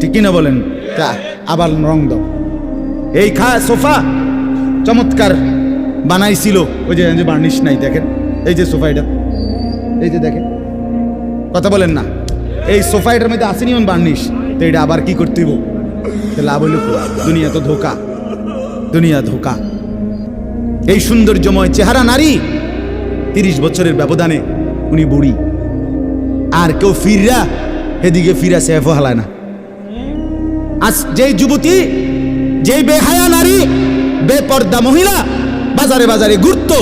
ঠিক কিনা বলেন? তা আবার রং দাও। এই খা সোফা। চমৎকার বানাইছিল। ওই যে যে বার্নিশ নাই দেখেন। এই যে সোফা এটা। এই যে দেখেন। কথা বলেন না। এই সোফা এটার মধ্যে আসেনি অন বার্নিশ। তো এটা আবার কি করতে লাভ হইল দুনিয়া তো ধোকা। দুনিয়া ধোকা। এই সৌন্দর্যময় চেহারা নারী তিরিশ বছরের ব্যবধানে উনি বুড়ি। আর কেউ ফিররা এদিকে ফিরা সেফ হালায় না। আজ যেই যুবতী, যেই বেহায়া নারী, বেপর্দা মহিলা, বাজারে বাজারে ঘুরত,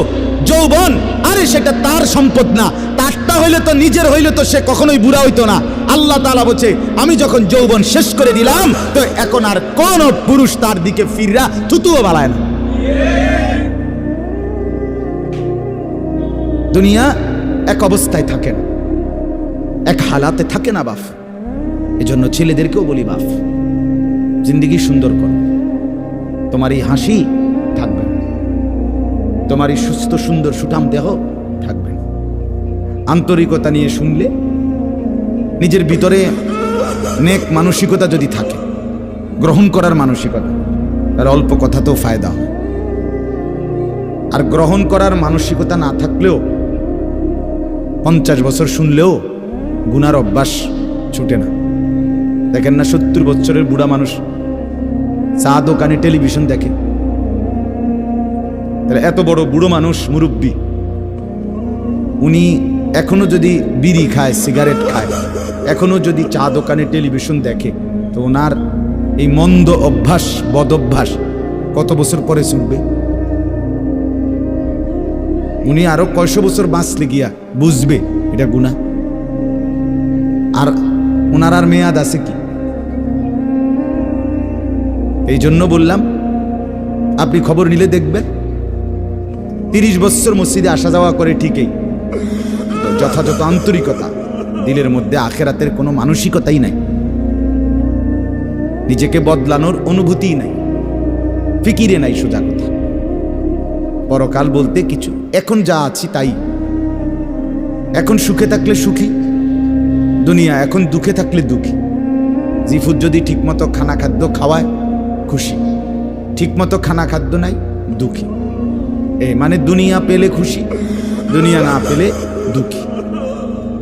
যৌবন, আরে সেটা তার সম্পদ না। তারটা হইলে তো নিজের, হইলে তো সে কখনোই বুড়া হইতো না। আল্লাহ তালা বলছে, আমি যখন যৌবন শেষ করে দিলাম, তো এখন আর কোন পুরুষ তার দিকে ফিররা থুতুও বালায় না। দুনিয়া এক অবস্থায় থাকে না। এক হালাতে থাকে না বাফ। এজন্য ছেলেদেরকেও বলি বাফ। জিন্দিগি সুন্দর করো। তোমার এই হাসি থাকবে। তোমার এই সুস্থ, সুন্দর, সুঠাম দেহ থাকবে। আন্তরিকতা নিয়ে শুনলে নিজের ভিতরে নেক মানসিকতা যদি থাকে, গ্রহণ করার মানসিকতা তার অল্প কথাতেও ফায়দা হয় আর গ্রহণ করার মানসিকতা না থাকলেও পঞ্চাশ বছর শুনলেও গুনার অভ্যাস ছুটে না। দেখেন না, সত্তর বছরের বুড়া মানুষ চা দোকানে টেলিভিশন দেখে। তাহলে এত বড় বুড়ো মানুষ মুরব্বী। উনি এখনও যদি বিড়ি খায়, সিগারেট খায়, এখনও যদি চা দোকানে টেলিভিশন দেখে, তো ওনার এই মন্দ অভ্যাস বদ অভ্যাস কত বছর পরে চলবে উনি আরও কয়শো বছর বাঁচলে গিয়া বুঝবে এটা গুণা আর ওনার আর মেয়াদ আছে কি? এই জন্য বললাম, আপনি খবর নিলে দেখবেন। তিরিশ বছর মসজিদে আসা যাওয়া করে ঠিকই যথাযথ আন্তরিকতা দিলের মধ্যে আখেরাতের কোনো মানসিকতাই নাই। নিজেকে বদলানোর অনুভূতিই নাই, ফিকিরে নাই সোজা কথা। পরকাল বলতে কিছু, এখন যা আছি তাই। এখন সুখে থাকলে সুখী, দুনিয়া এখন দুঃখে থাকলে দুঃখী। জিফুদ যদি ঠিকমতো খানা খাদ্য খাওয়ায় খুশি। ঠিকমতো খানা খাদ্য নাই, দুঃখী। এ মানে দুনিয়া পেলে খুশি, দুনিয়া না পেলে দুঃখী।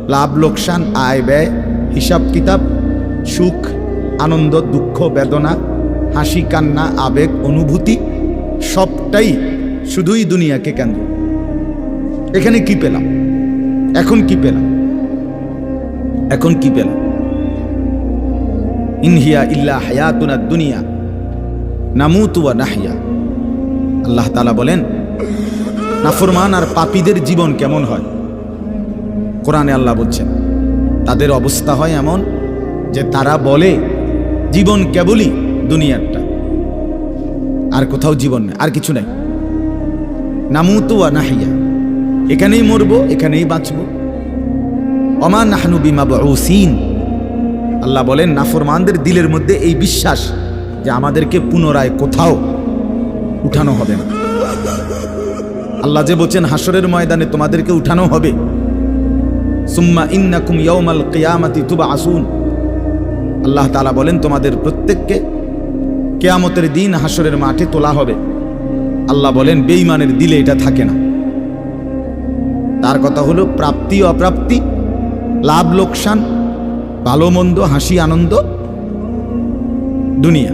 লাভ, লোকসান, আয়, ব্যয়, হিসাব, কিতাব, সুখ, আনন্দ, দুঃখ, বেদনা, হাসি, কান্না, আবেগ, অনুভূতি, সবটাই শুধুই দুনিয়াকে কেন্দ্র। এখানে কি পেলাম? এখন কি পেলাম? এখন কি পেলাম? ইনহিয়া ইল্লা হায়াতুনা দুনিয়া নামুতু ওয়া নাহিয়া। আল্লাহ তালা বলেন, নাফরমান আর পাপীদের জীবন কেমন হয়? কোরআনে আল্লাহ বলছেন, তাদের অবস্থা হয় এমন যে তারা বলে, জীবন কেবলই দুনিয়ারটা। আর কোথাও জীবন নেই, আর কিছু নাই। নামুতু ওয়া নাহিয়া, এখানেই মরবো, এখানেই বাঁচবো। অমা নাহনু বিমা বউসিন আল্লাহ বলেন, নাফরমানদের দিলের মধ্যে এই বিশ্বাস যে আমাদেরকে পুনরায় কোথাও উঠানো হবে না। আল্লাহ যে বলছেন হাসরের ময়দানে তোমাদেরকে উঠানো হবে। সুম্মা ইন্নাকুম ইয়াউমাল কিয়ামাতি তুবা আসুন আল্লাহ তাআলা বলেন, তোমাদের প্রত্যেককে কেয়ামতের দিন হাসরের মাঠে তোলা হবে। আল্লাহ বলেন, বেঈমানের দিলে এটা থাকে না। তার কথা হলো, প্রাপ্তি অপ্রাপ্তি, লাভ লোকসান, ভালো মন্দ, হাসি আনন্দ, দুনিয়া।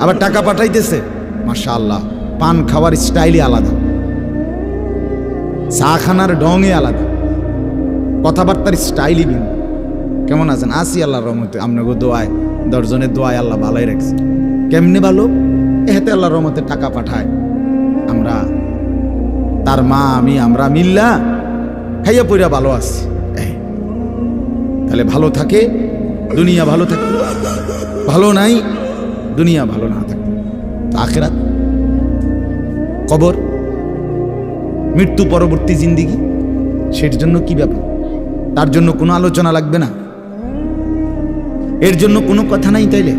আবার টাকা পাঠাইতেছে। মাশা আল্লাহ পান খাওয়ার স্টাইলই আলাদা। চা খানার ঢঙে আলাদা। কথাবার্তার স্টাইলই ভিন্ন। কেমন আছেন? আসি আল্লাহ রহমতে। আপনাকে দোয়ায়, দশজনের দোয়ায় আল্লাহ ভালোই রাখছে। কেমনে ভালো? এহাতে আল্লাহ রহমতে টাকা পাঠায়। আমরা, তার মা, আমি, আমরা মিল্লা খাইয়া পইরা ভালো আছি। তাহলে ভালো থাকে, দুনিয়া ভালো থাকে। ভালো নাই দুনিয়া ভালো না থাকে আখেরাত, কবর, মৃত্যু পরবর্তী জিন্দিগি সের জন্য কি ব্যাপার? তার জন্য কোনো আলোচনা লাগবে না। এর জন্য কোনো কথা নাই তাইলে?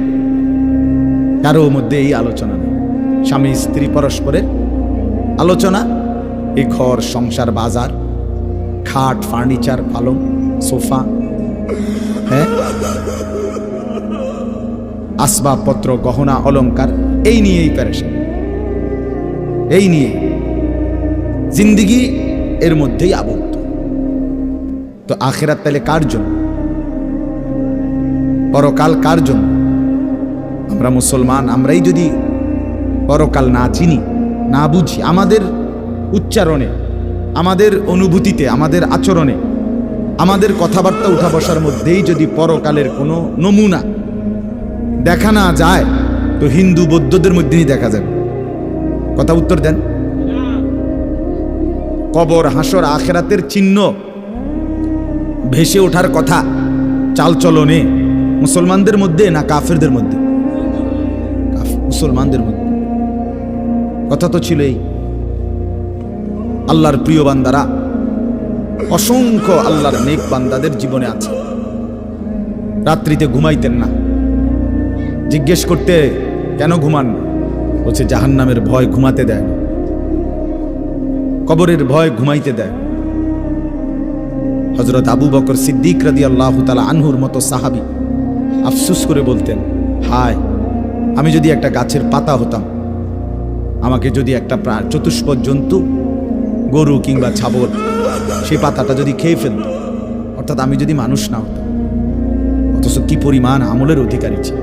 কারও মধ্যে এই আলোচনা নেই। স্বামী, স্ত্রী, পরস্পরের আলোচনা এই ঘর, সংসার, বাজার, খাট, ফার্নিচার, পালং, সোফা হ্যাঁ? আসবাবপত্র, গহনা, অলংকার, এই নিয়েই প্যারেশান এই নিয়ে জিন্দিগি এর মধ্যেই আবদ্ধ। তো আখেরাত তাহলে কার জন্য? পরকাল কার জন্য? আমরা মুসলমান, আমরাই যদি পরকাল না চিনি, না বুঝি, আমাদের উচ্চারণে, আমাদের অনুভূতিতে, আমাদের আচরণে, আমাদের কথাবার্তা উঠা বসার মধ্যেই যদি পরকালের কোনো নমুনা দেখা না যায়, তো হিন্দু বৌদ্ধদের মধ্যেই দেখা যাবে। কথা উত্তর দেন। কবর, হাসর, আখেরাতের চিহ্ন ভেসে ওঠার কথা, চালচলনে মুসলমানদের মধ্যে না কাফেরদের মধ্যে? মুসলমানদের মধ্যে। কথা তো ছিল এই আল্লাহর প্রিয় বান্দারা, অসংখ্য আল্লাহর নেক বান্দাদের জীবনে আছে। রাত্রিতে ঘুমাইতেন না। জিজ্ঞেস করতে কেন ঘুমান? বলছে, জাহান্নামের ভয় ঘুমাতে দেয় কবরের ভয় ঘুমাইতে দেয় হজরত আবু বকর সিদ্দিক রাদি আল্লাহ তালা আনহুর মতো সাহাবি আফসুস করে বলতেন, হায়, আমি যদি একটা গাছের পাতা হতাম, আমাকে যদি একটা চতুষ্পদ জন্তু, গরু কিংবা ছাগল, সেই পাতাটা যদি খেয়ে ফেলত, অর্থাৎ আমি যদি মানুষ না হতাম, অথচ কি পরিমাণ আমলের অধিকারী ছিল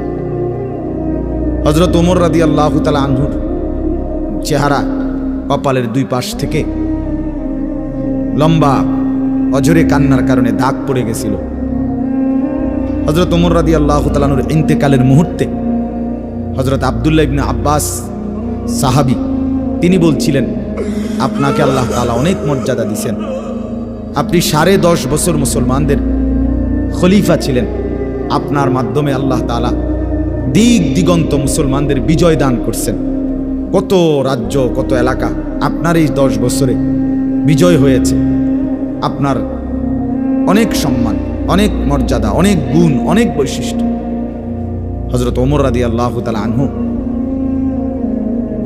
হজরত ওমর রাদি আল্লাহ তালা আনহুর চেহারা কপালের দুই পাশ থেকে লম্বা অজরে কান্নার কারণে দাগ পড়ে গেছিল। হজরত ওমর রাদি আল্লাহ তালানুর ইন্তেকালের মুহূর্তে হজরত আবদুল্লাহ ইবনে আব্বাস সাহাবি, তিনি বলছিলেন, আপনাকে আল্লাহ তালা অনেক মর্যাদা দিছেন। আপনি সাড়ে দশ বছর মুসলমানদের খলিফা ছিলেন। আপনার মাধ্যমে আল্লাহ তালা দিক দিগন্ত মুসলমানদের বিজয় দান করছেন। কত রাজ্য, কত এলাকা আপনার এই দশ বছরে বিজয় হয়েছে। আপনার অনেক সম্মান, অনেক মর্যাদা, অনেক গুণ, অনেক বৈশিষ্ট্য। হজরত ওমর রাদি আল্লাহ তালা আনহু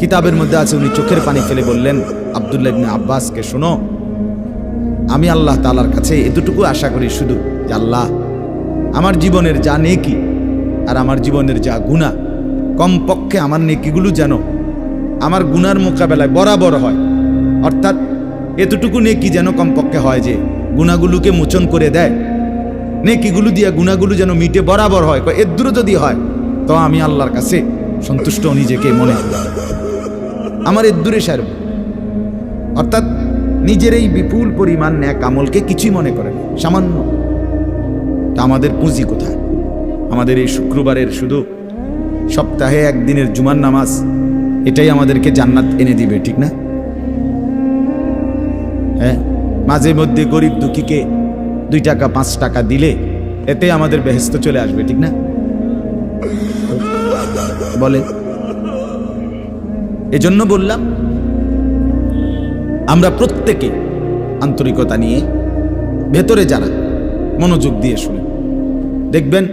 কিতাবের মধ্যে আছে, উনি চোখের পানি ফেলে বললেন, আবদুল্লাহ ইবনে আব্বাসকে শোনো, আমি আল্লাহ তালার কাছে এতটুকু আশা করি শুধু যে আল্লাহ আমার জীবনের যা নেকি আর আমার জীবনের যা গুণা কমপক্ষে আমার নেকিগুলো যেন আমার গুনার মোকাবেলায় বরাবর হয়। অর্থাৎ এতটুকু নেকি যেন কমপক্ষে হয় যে গুণাগুলোকে মোচন করে দেয়। নেকিগুলো দিয়ে গুণাগুলো যেন মিটে বরাবর হয়, কয়, এর দূরে যদি হয়, তো আমি আল্লাহর কাছে সন্তুষ্ট নিজেকে মনে। আমার এর দূরে সারব। অর্থাৎ নিজের এই বিপুল পরিমাণ ন্যাক আমলকে কিছুই মনে করেন সামান্য। তা আমাদের পুঁজি কোথায়? আমাদের এই শুক্রবারের শুধু সপ্তাহে একদিনের জুমার নামাজ, এটাই আমাদেরকে জান্নাত এনে দিবে, ঠিক না? হ্যাঁ? মাঝে মধ্যে গরিব দুঃখীকে দুই টাকা, পাঁচ টাকা দিলে এতে আমাদের বেহেস্ত চলে আসবে, ঠিক না? বলে এজন্য বললাম, আমরা প্রত্যেকে আন্তরিকতা নিয়ে ভেতরে যারা মনোযোগ দিয়ে শুনে দেখবেন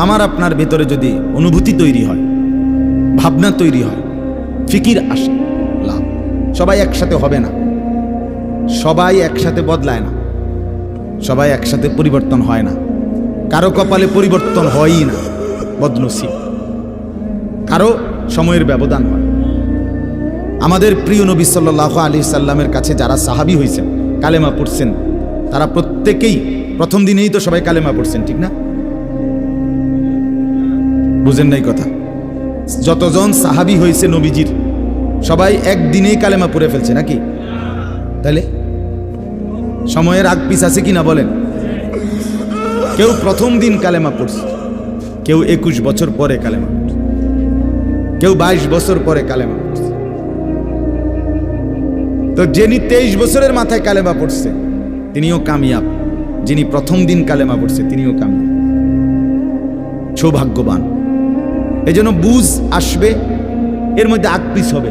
আমার আপনার ভেতরে যদি অনুভূতি তৈরি হয়, ভাবনা তৈরি হয়, ফিকির আসে লাভ। সবাই একসাথে হবে না। সবাই একসাথে বদলায় না। সবাই একসাথে পরিবর্তন হয় না। কারও কপালে পরিবর্তন হয়ই না, বদনসিব। কারও সময়ের ব্যবধান হয়। আমাদের প্রিয় নবী সাল্লাহ আলী সাল্লামের কাছে যারা সাহাবি হয়েছেন কালেমা পড়ছেন, তারা প্রত্যেকেই প্রথম দিনেই তো সবাই কালেমা পড়ছেন, ঠিক না? বুঝেন নাই কথা। যতজন সাহাবি হয়েছে নবীজির, সবাই একদিনেই কালেমা পড়ে ফেলছে নাকি? তাহলে সময়ের আগ পিস আছে কিনা বলেন? কেউ প্রথম দিন কালেমা পড়ছে, কেউ একুশ বছর পরে কালেমা কেউ বাইশ বছর পরে কালেমা পড়ছে। তো যিনি তেইশ বছরের মাথায় কালেমা পড়ছে, তিনিও কামিয়াব। যিনি প্রথম দিন কালেমা পড়ছে, তিনিও কামিয়াব। সৌভাগ্যবান। এই জন্য বুঝ আসবে, এর মধ্যে আকপিস হবে।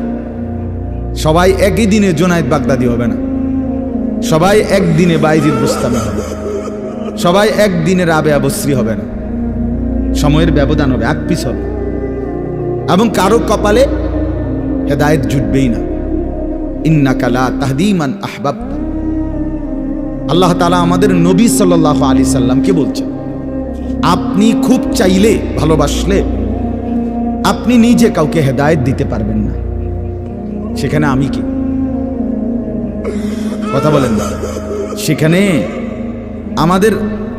সবাই একই দিনে জোনায়েদ বাগদাদি হবে না। সবাই একদিনে বাইজিদ বুস্তামি হবে। সবাই একদিনে রাবে আবশ্রী হবে না। সময়ের ব্যবধান হবে আকপিস হবে। এবং কারও কপালে হেদায়েত জুটবেই না। ইন্নাকালা তাহদিমান আহবাব আল্লাহ তালা আমাদের নবী সাল্লাহ আলি সাল্লামকে বলছেন, আপনি খুব চাইলে, ভালোবাসলে আপনি নিজে কাউকে হেদায়েত দিতে পারবেন না। সেখানে আমি কি? কথা বলেন সেখানে আমাদের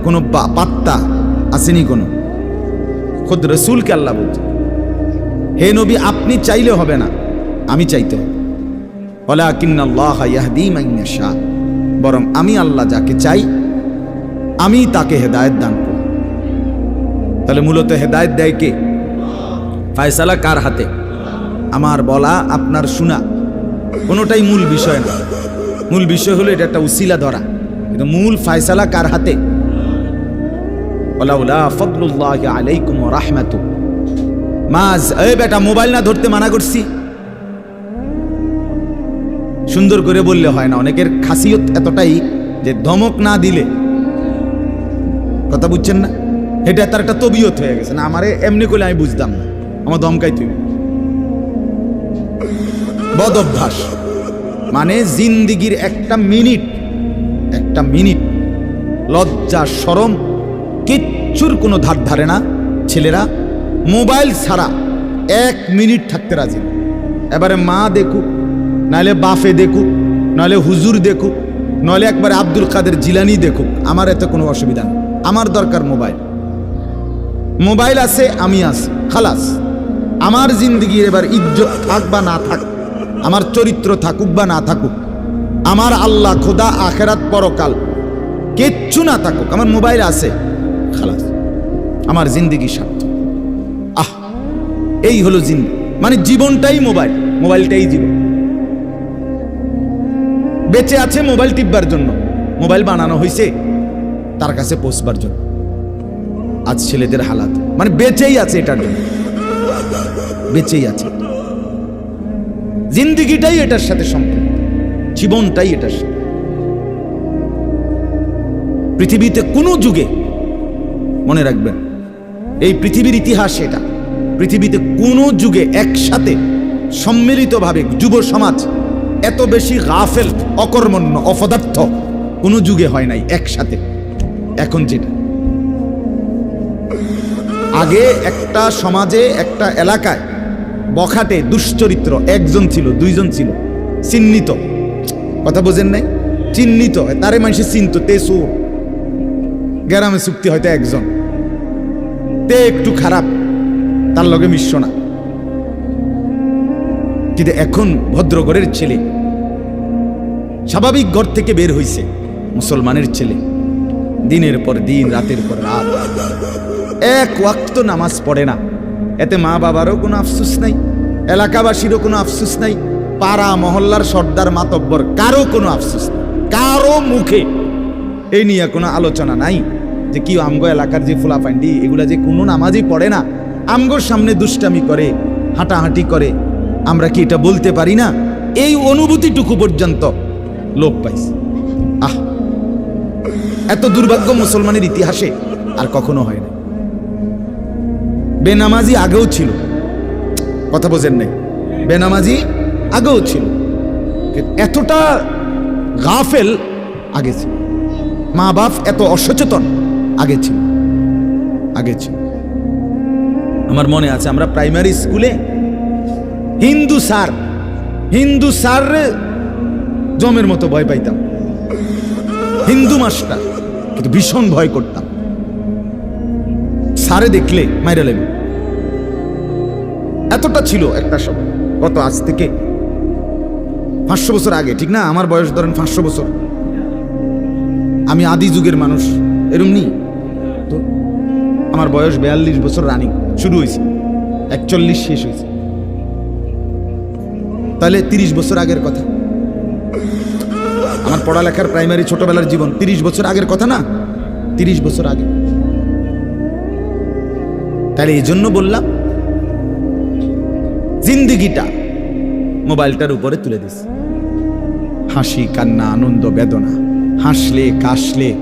কোনো পাত্তা আসেনি কোনো। খোদ রসুলকে আল্লাহ বলছে। হে নবী, আপনি চাইলে হবে না, আমি চাইতে ইয়াহদি মাইয়াশা বরং আমি আল্লাহ যাকে চাই, আমি তাকে হেদায়েত দান করি তাহলে মূলত হেদায়েত দেয় কে? ফায়সালা কার হাতে? আমার বলা, আপনার শোনা। কোনোটাই মূল বিষয় না। মূল বিষয় হলো এটা একটা উসিলা ধরা। কিন্তু মূল ফায়সালা কার হাতে? আলাইকুম রাহমাতু। মাজ, এই বেটা, মোবাইল না ধরতে মানা করছি? সুন্দর করে বললে হয় না। অনেকের খাসিয়ত এতটাই যে ধমক না দিলে। কথা বুঝছেন না? এটা তার একটা তবিয়ত হয়ে গেছে। না, আমারে এমনি করলে আমি বুঝতাম না। আমার ধমকাই তুই। বদ অভ্যাস মানে জিন্দিগির একটা মিনিট একটা মিনিট। লজ্জা সরম কিচ্ছুর কোনো ধার ধারে না। ছেলেরা, মোবাইল ছাড়া এক মিনিট থাকতে রাজি এবারে মা দেখুক নাহলে বাফে দেখুক নাহলে হুজুর দেখুক নাহলে একবারে আব্দুল কাদের জিলানি দেখুক। আমার এতে কোনো অসুবিধা আমার দরকার মোবাইল। মোবাইল আছে, আমি আছি। খালাস। আমার জিন্দগির এবার ইজ্জত থাক বা না থাক, আমার চরিত্র থাকুক বা না থাকুক, আমার আল্লাহ খোদা আখেরাত পরকাল কিচ্ছু না থাকুক, আমার মোবাইল আছে, খালাস, আমার জিন্দগি স্বার্থ আহ, এই হলো জিন্দ মানে জীবনটাই মোবাইল, মোবাইলটাই জীবন। বেঁচে আছে মোবাইল টিপবার জন্য, মোবাইল বানানো হয়েছে তার কাছে পৌঁছবার জন্য, আজ ছেলেদের হালাত মানে বেঁচেই আছে এটার জন্য। বেঁচেই আছে। জিন্দিগিটাই এটার সাথে সম্পর্ক জীবনটাই এটার সাথে। পৃথিবীতে কোনো যুগে, মনে রাখবেন, এই পৃথিবীর ইতিহাস এটা। পৃথিবীতে কোনো যুগে একসাথে সম্মিলিতভাবে যুব সমাজ এত বেশি গাফেল, অকর্মণ্য, অপদার্থ কোনো যুগে হয় নাই, একসাথে। এখন যেটা। আগে একটা সমাজে, একটা এলাকায় বখাটে, দুশ্চরিত্র, একজন ছিল, দুইজন ছিল, চিহ্নিত। কথা বোঝেন নাই? চিহ্নিত। তারে মানুষের চিনত তে সুর গ্রামে চুক্তি হয়তো একজন। তে একটু খারাপ, তার লগে মিশ্র না। কিন্তু এখন ভদ্রগড়ের ছেলে। স্বাভাবিক ঘর থেকে বের হইছে, মুসলমানের ছেলে। দিনের পর দিন, রাতের পর রাত। এক ওয়াক্ত নামাজ পড়ে না। এতে মা বাবারও কোনো আফসুস নাই, এলাকাবাসীরও কোনো আফসুস নাই, পাড়া মহল্লার সর্দার মাতব্বর কারও কোনো আফসুস নাই, কারও মুখে। এই নিয়ে কোনো আলোচনা নাই যে কি আমগো এলাকার যে ফুলাফান্ডি, এগুলা যে কোনো নামাজই পড়ে না। আমগোর সামনে দুষ্টামি করে, হাঁটাহাঁটি করে, আমরা কি এটা বলতে পারি না? এই অনুভূতিটুকু পর্যন্ত লোক পাইছে। আহ! এত দুর্ভাগ্য মুসলমানের ইতিহাসে আর কখনো হয় না বেনামাজি আগেও ছিল। কথা বোঝেন নাই। বেনামাজি আগেও ছিল। এতটা গাফেল আগে ছিল। মা বাপ এত অসচেতন আগে ছিল। আগে ছিল। আমার মনে আছে, আমরা প্রাইমারি স্কুলে হিন্দু স্যার হিন্দু স্যার জমের মতো ভয় পাইতাম। হিন্দু মাস্টার। কিন্তু ভীষণ ভয় করতাম। সারে দেখলে মাইরা লেবে এতটা ছিল একটা সময়, কত আজ থেকে পাঁচশো বছর আগে, ঠিক না? আমার বয়স ধরেন পাঁচশো বছর। আমি আদি যুগের মানুষ, এরম নি তো আমার বয়স বিয়াল্লিশ বছর রানিং, শুরু হয়েছে, একচল্লিশ শেষ হয়েছে। তাহলে তিরিশ বছর আগের কথা। আমার পড়ালেখার প্রাইমারি ছোটবেলার জীবন। তিরিশ বছর আগের কথা না? তিরিশ বছর আগে। তাহলে এই জন্য বললাম, জিন্দিগিটা মোবাইলটার উপরে তুলে দিস। হাসি, কান্না, আনন্দ, বেদনা, হাসলে, কাশলে,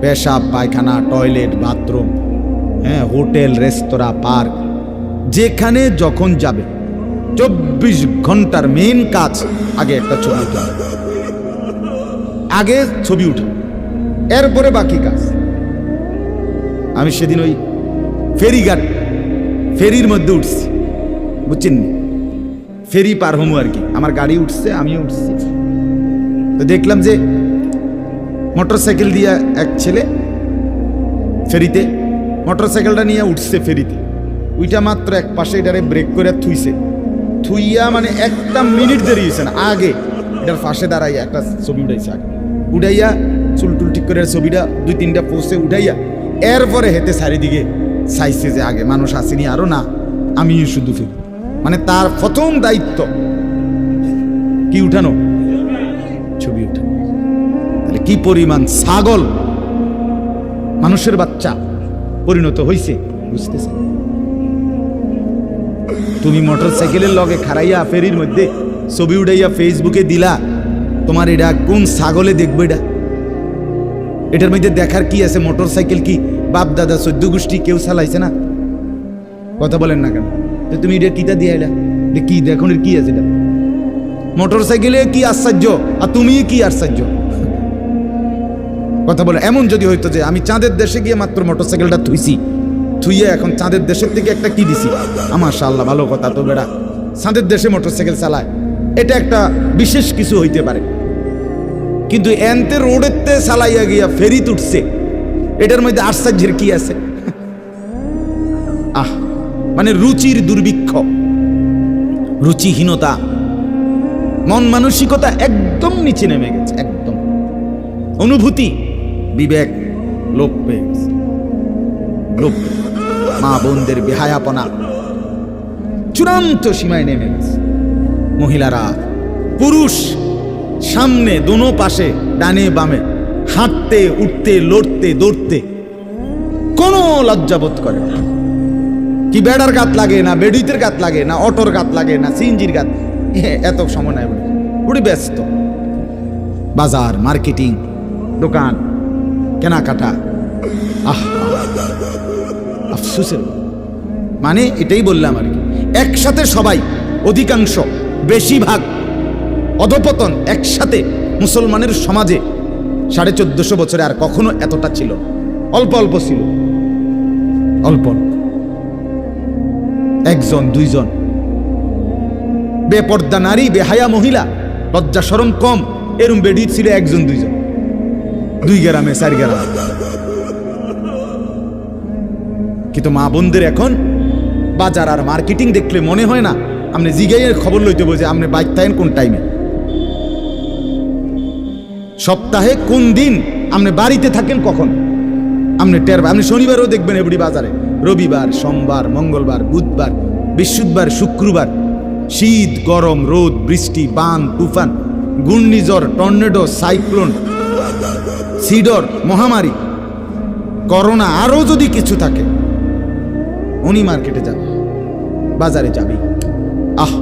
পেশাব, পায়খানা, টয়লেট, বাথরুম হ্যাঁ হোটেল, রেস্তোরাঁ, পার্ক, যেখানে যখন যাবে, চব্বিশ ঘণ্টার মেন কাজ আগে একটা ছবি আগে ছবি উঠা। এরপরে বাকি কাজ। আমি সেদিন ওই ফেরিঘাট, ফেরির মধ্যে উঠছি। বুঝছেন ফেরি পার হমু আর কি। আমার গাড়ি উঠছে, আমিও উঠছি। তো দেখলাম যে মোটর সাইকেল দিয়ে এক ছেলে ফেরিতে মোটর সাইকেলটা নিয়ে উঠছে ফেরিতে। ওইটা মাত্র এক পাশে এটারে ব্রেক করে থুইছে। থুইয়া মানে একটা মিনিট দেরি হয়েছে না, আগে। এটার পাশে দাঁড়াই একটা ছবি উঠাইছে আগে। উঠাইয়া চুল টুল ঠিক করে ছবিটা দুই তিনটা পোস্টে উঠাইয়া, এরপরে হেতে চারিদিকে চাইছে যে আগে মানুষ আসেনি, আরও না আমি শুধু ফিরি। মানে তার প্রথম দায়িত্ব কি উঠানো? ছবি উঠানো। তাহলে কি পরিমাণ ছাগল মানুষের বাচ্চা পরিণত হইছে বুঝতেছে তুমি মোটর সাইকেলের লগে খারাইয়া ফেরির মধ্যে ছবি উঠাইয়া ফেসবুকে দিলা তোমার এটা কোন ছাগলে দেখব এটা? এটার মধ্যে দেখার কি আছে? মোটর সাইকেল কি? বাপ, দাদা সদ্য গোষ্ঠী কেউ চালাইছে না? কথা বলেন না কেন? তো তুমি এটা কিতা দিয়ে এলা কি? দেখো কি আছে এটা। মোটর সাইকেলে কি আশ্চর্য? আর তুমি কি আশ্চর্য? কথা বলে এমন যদি হইতো যে আমি চাঁদের দেশে গিয়ে মাত্র মোটর সাইকেলটা থুইছি, থুইয়ে এখন চাঁদের দেশের থেকে একটা কি দিছি? আমার আল্লাহ ভালো কথা তো বেড়া। চাঁদের দেশে মোটর সাইকেল চালায়। এটা একটা বিশেষ কিছু হইতে পারে। কিন্তু এনতে রোডেতে চালাইয়া গিয়া ফেরি উঠছে এটার মধ্যে আশ্চর্যের কি আছে? আহ মানে রুচির দুর্ভিক্ষ, রুচিহীনতা, মন মানসিকতা একদম নিচে নেমে গেছে, একদম। অনুভূতি, বিবেক, লোপ পেয়ে লোপ, মা বোনদের বেহায়াপনা, চূড়ান্ত সীমায় নেমে গেছে। মহিলারা, পুরুষ সামনে দোনো পাশে, ডানে বামে, হাঁটতে, উঠতে, লড়তে, দৌড়তে। কোনো লজ্জাবোধ করে না। কি বেড়ার গাত লাগে, না বেডুইতের গাত লাগে, না অটোর গাত লাগে, না সিএনজির গাত এত সময় নাই উনি উনি ব্যস্ত। বাজার, মার্কেটিং, দোকান, কেনাকাটা। আহ আফসুসের মানে এটাই বললাম আর কি। একসাথে সবাই, অধিকাংশ, বেশিরভাগ অধপতন একসাথে মুসলমানের সমাজে সাড়ে চোদ্দশো বছরে আর কখনো এতটা ছিল। অল্প অল্প ছিল। অল্প একজন, দুইজন। বেপর্দা নারী, বেহায়া মহিলা, লজ্জা সরম কম, এরম বেডি ছিল একজন, দুইজন। দুই গ্রামে, চার গ্রামে। কিন্তু মা বোনদের এখন বাজার আর মার্কেটিং দেখলে মনে হয় না আপনি জিগাইয়ের খবর লইতে বোঝে আপনি বাইক থাকেন কোন টাইমে। সপ্তাহে কোন দিন আপনি বাড়িতে থাকেন কখন? আপনি টের আপনি শনিবারও দেখবেন এবড়ি বাজারে। রবিবার, সোমবার, মঙ্গলবার, বুধবার, বৃহস্পতিবার, শুক্রবার। শীত, গরম, রোদ, বৃষ্টি, বান, তুফান, ঘূর্ণিঝড়, টর্নেডো, সাইক্লোন, সিডর, মহামারী, করোনা আরও যদি কিছু থাকে, উনি মার্কেটে যাবে, বাজারে যাবে। আহ!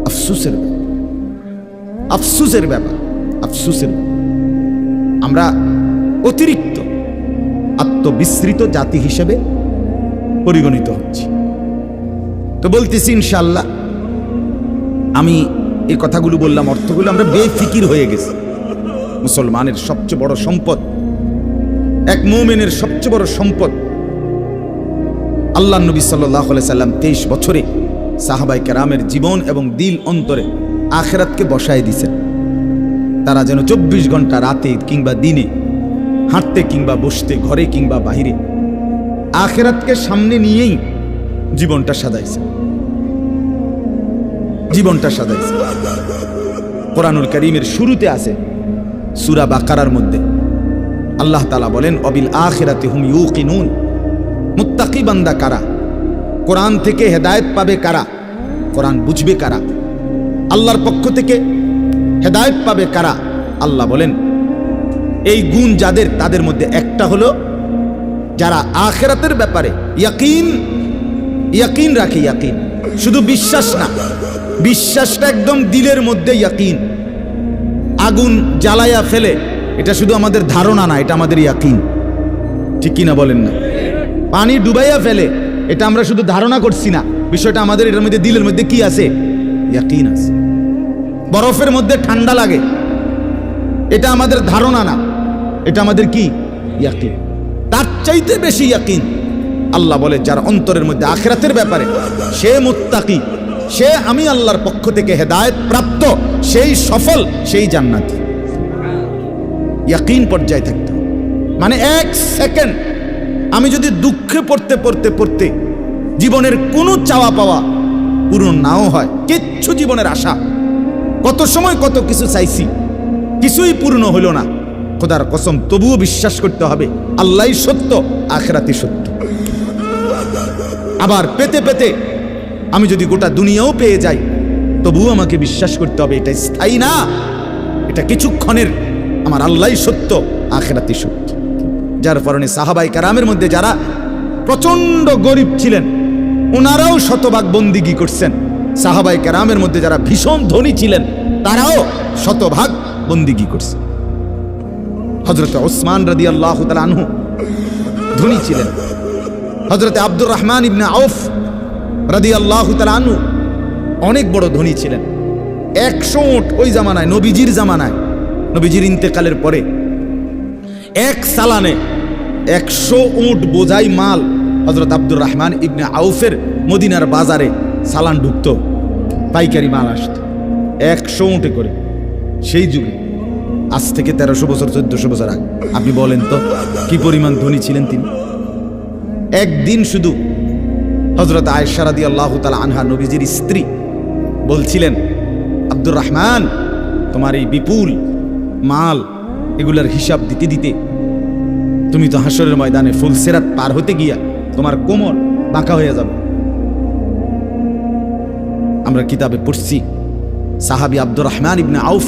আফসুসের ব্যাপার। আফসুসের ব্যাপার। আফসুসের আমরা অতিরিক্ত আত্মবিস্মৃত জাতি হিসেবে পরিগণিত হচ্ছি। তো বলতেছি ইনশাল্লাহ আমি এই কথাগুলো বললাম, অর্থগুলো আমরা বেফিকির হয়ে গেছি। মুসলমানের সবচেয়ে বড় সম্পদ, এক মোমেনের সবচেয়ে বড় সম্পদ আল্লাহ নবী সাল্লাহ সাল্লাম তেইশ বছরে সাহাবাই কেরামের জীবন এবং দিল অন্তরে আখেরাতকে বসায় দিছেন তারা যেন চব্বিশ ঘণ্টা রাতে কিংবা দিনে হাঁটতে কিংবা বসতে, ঘরে কিংবা বাহিরে, আখেরাতকে সামনে নিয়েই জীবনটা সাজাইছে। জীবনটা সাজাইছে। কোরআনুল করিমের শুরুতে আছে সুরা বাকারার মধ্যে। আল্লাহ তালা বলেন, অবিল আখিরাতে হুম ইউকিনুন। মুত্তাকি বান্দা কারা? কোরআন থেকে হেদায়েত পাবে কারা? কোরআন বুঝবে কারা? আল্লাহর পক্ষ থেকে হেদায়েত পাবে কারা? আল্লাহ বলেন, এই গুণ যাদের, তাদের মধ্যে একটা হলো যারা আখেরাতের ব্যাপারে ইয়াকিন ইয়াকিন রাখে ইয়াকিন। শুধু বিশ্বাস না, বিশ্বাসটা একদম দিলের মধ্যে ইয়াকিন। আগুন জ্বালায়া ফেলে, এটা শুধু আমাদের ধারণা না, এটা আমাদের ইয়াকিন। ঠিক কিনা বলেন না? পানি ডুবাইয়া ফেলে, এটা আমরা শুধু ধারণা করছি না, বিষয়টা আমাদের এটার মধ্যে দিলের মধ্যে কি আছে? ইয়াকিন আছে। বরফের মধ্যে ঠান্ডা লাগে। এটা আমাদের ধারণা না। এটা আমাদের কি? ইয়াকিন। তার চাইতে বেশি ইয়াকিন। আল্লাহ বলে, যার অন্তরের মধ্যে আখেরাতের ব্যাপারে, সে মুত্তাকি, সে আমি আল্লাহর পক্ষ থেকে হেদায়ত প্রাপ্ত, সেই সফল, সেই জান্নাতি। ইয়াকিন পর্যায়ে থাকতে মানে এক সেকেন্ড আমি যদি দুঃখে পড়তে পড়তে পড়তে জীবনের কোনো চাওয়া পাওয়া পূরণ নাও হয়, কিচ্ছু জীবনের আশা কত সময় কত কিছু চাইছি, কিছুই পূর্ণ হলো না। খোদার কসম, তবুও বিশ্বাস করতে হবে আল্লাহ সত্য আখেরাতি সত্য। আবার পেতে পেতে আমি যদি গোটা দুনিয়াও পেয়ে যাই, তবুও আমাকে বিশ্বাস করতে হবে, এটা স্থায়ী না, এটা কিছুক্ষণের, আমার আল্লাহ সত্য আখেরাতি সত্য। যার কারণে সাহাবাই কারামের মধ্যে যারা প্রচণ্ড গরিব ছিলেন, ওনারাও শতভাগ বন্দিগি করছেন। সাহাবাই কারামের মধ্যে যারা ভীষণ ধনী ছিলেন, তারাও শতভাগ বন্দিগি করছে। হজরত ওসমান রাদি আল্লাহ আনহু ধনী ছিলেন। হজরতে আব্দুর রহমান ইবনে আউফ রাদি আল্লাহ আনহু অনেক বড় ধনী ছিলেন। একশো উট ওই জামানায়, নবীজির জামানায়, নবীজির ইন্তেকালের পরে এক সালানে একশো উট বোঝাই মাল হজরত আব্দুর রহমান ইবনে আউফের মদিনার বাজারে সালান ঢুকত, পাইকারি মাল আসত। একশো উঁটে করে। সেই যুগে, আজ থেকে তেরোশো বছর, চোদ্দশো বছর আগে। আপনি বলেন তো, কি পরিমাণ ধনী ছিলেন তিনি? একদিন শুধু হজরত আয়সারাদি আল্লাহ তালা আনহা নবীজির স্ত্রী বলছিলেন, আব্দুর রহমান, তোমার এই বিপুল মাল, এগুলার হিসাব দিতে দিতে তুমি তো হাসরের ময়দানে ফুলসেরাত পার হতে গিয়া তোমার কোমর বাঁকা হয়ে যাবে। আমরা কিতাবে পড়ছি, সাহাবি আব্দুর রহমান ইবনে আউফ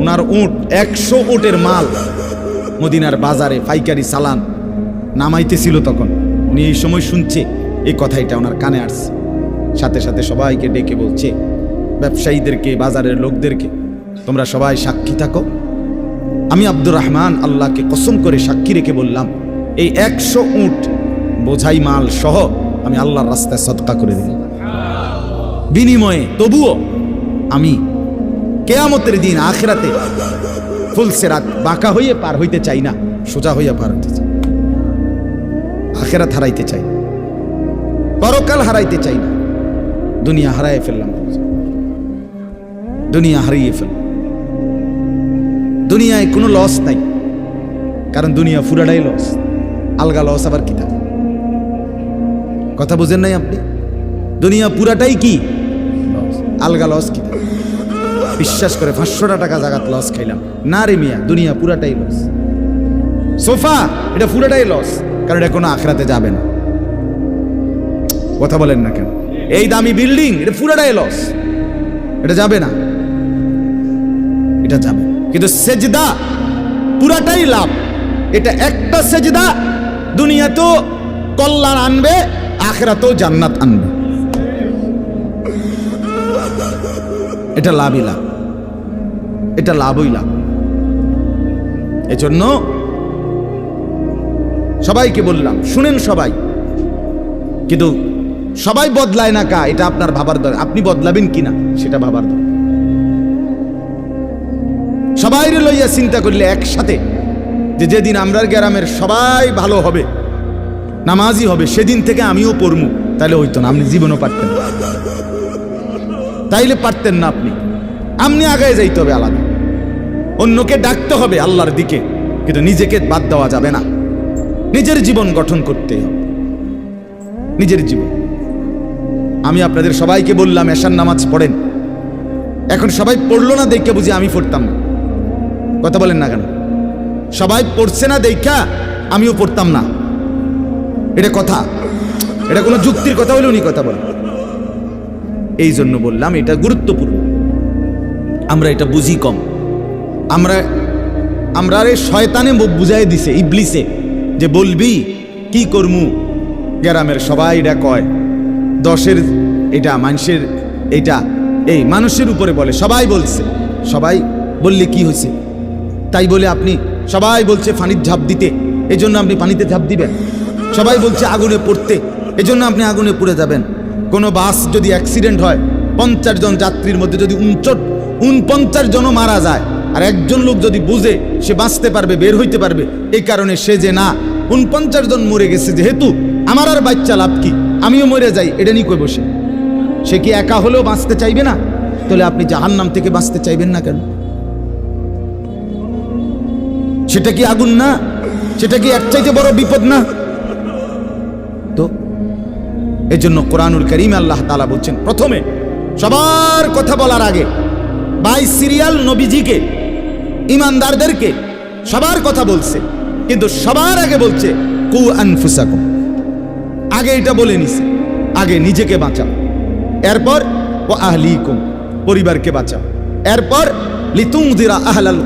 ওনার উট, একশো উটের মাল মদিনার বাজারে পাইকারি সালান নামাইতেছিল তখন। উনি এই সময় শুনছে, এই কথাইটা ওনার কানে আসছে। সাথে সাথে সবাইকে ডেকে বলছে, ব্যবসায়ীদেরকে, বাজারের লোকদেরকে, তোমরা সবাই সাক্ষী থাকো। আমি আব্দুর রহমান আল্লাহকে কসম করে সাক্ষী রেখে বললাম, এই একশো উট বোঝাই মাল সহ আমি আল্লাহর রাস্তায় সৎকা করে দিলাম। বিনিময়ে তবুও আমি কেয়ামতের দিন আখেরাতে ফুলসেরাত বাঁকা হইয়ে পার হইতে চাই না, সোজা হইয়া পার হইতে চাই আখেরাত হারাইতে চাই পরকাল হারাইতে চাই না। দুনিয়া হারাই ফেললাম। দুনিয়া হারিয়ে ফেললাম। দুনিয়ায় কোনো লস নাই, কারণ দুনিয়া পুরাটাই লস আলগা লস আবার কি থাকে কথা বুঝেন নাই আপনি? দুনিয়া পুরাটাই কি? আলগা লস কি? বিশ্বাস করে পাঁচশোটা টাকা জাগাত লস খাইলাম। না রে মিয়া, দুনিয়া পুরাটাই লস সোফা, এটা পুরাটাই লস কারণ এটা কোনো আখড়াতে যাবে না। কথা বলেন না কেন? এই দামি বিল্ডিং এটা পুরাটাই লস এটা যাবে না। এটা যাবে। কিন্তু সেজদা, পুরাটাই লাভ। এটা একটা সেজদা, দুনিয়াতেও কল্যাণ আনবে, আখরাতেও জান্নাত আনবে। এটা লাভই লাভ। এটা লাভই লাভ। এজন্য সবাইকে বললাম, শুনেন সবাই। কিন্তু সবাই বদলায় না কা, এটা আপনার ভাবার দরকার। আপনি বদলাবেন কিনা, সেটা ভাবার দরকার। সবাই লইয়া চিন্তা করলে একসাথে যে যেদিন আমরার গ্রামের সবাই ভালো হবে, নামাজি হবে, সেদিন থেকে আমিও পড়মু তাহলে হইতো না, আপনি জীবনও পারতেন। তাইলে পারতেন না আপনি। আপনি আগায় যাইতে হবে আলাদা। অন্যকে ডাকতে হবে আল্লাহর দিকে, কিন্তু নিজেকে বাদ দেওয়া যাবে না। নিজের জীবন গঠন করতে হবে। নিজের জীবন। আমি আপনাদের সবাইকে বললাম, এশার নামাজ পড়েন। এখন সবাই পড়ল না দেখে বুঝি আমি পড়তাম না। কথা বলেন না কেন? সবাই পড়ছে না দেখা আমিও পড়তাম না। এটা কথা। এটা কোনো যুক্তির কথা হলে উনি কথা বলেন। এই জন্য বললাম এটা গুরুত্বপূর্ণ। আমরা এটা বুঝি কম। আমরা আমরা রে শয়তানে বুঝাই দিছে, ইবলিসে, যে বলবি, কি করমু? গ্রামের সবাই এটা কয়। দশের এটা, মানুষের এটা, এই মানুষের উপরে বলে, সবাই বলছে। সবাই বললে কি হয়েছে? তাই বলে আপনি, সবাই বলছে পানির ঝাঁপ দিতে এই জন্য আপনি পানিতে ঝাঁপ দিবেন। সবাই বলছে আগুনে পড়তে, এজন্য আপনি আগুনে পড়ে যাবেন। কোনো বাস যদি অ্যাক্সিডেন্ট হয়, পঞ্চাশ জন যাত্রীর মধ্যে যদি উনচট, উনপঞ্চাশ জনও মারা যায়, আর একজন লোক যদি বুঝে সে বাঁচতে পারবে, বের হইতে পারবে, এই কারণে সে যে না, উনপঞ্চাশ জন মরে গেছে যেহেতু, আমার আর বাচ্চা লাভ কি? আমিও মরে যাই, এটা নিয়ে কই বসে সে কি একা হলেও বাঁচতে চাইবে না? তাহলে আপনি জাহান্নাম থেকে বাঁচতে চাইবেন না কেন? সেটা কি আগুন না? সেটা কি এক চাইতে বড় বিপদ না? এজন্য কোরআনুল করিম আল্লাহ তালা বলছেন, প্রথমে সবার কথা বলার আগে বাই সিরিয়াল নবীজিকে, ইমানদারদেরকে সবার কথা বলছে। কিন্তু সবার আগে বলছে, কু আনফুসাকুম। আগে এটা বলে নিছে, আগে নিজেকে বাঁচাও। এরপর ও আহলি আহলিকুম, পরিবারকে বাঁচাও। এরপর লিতুং দিরা আহলাল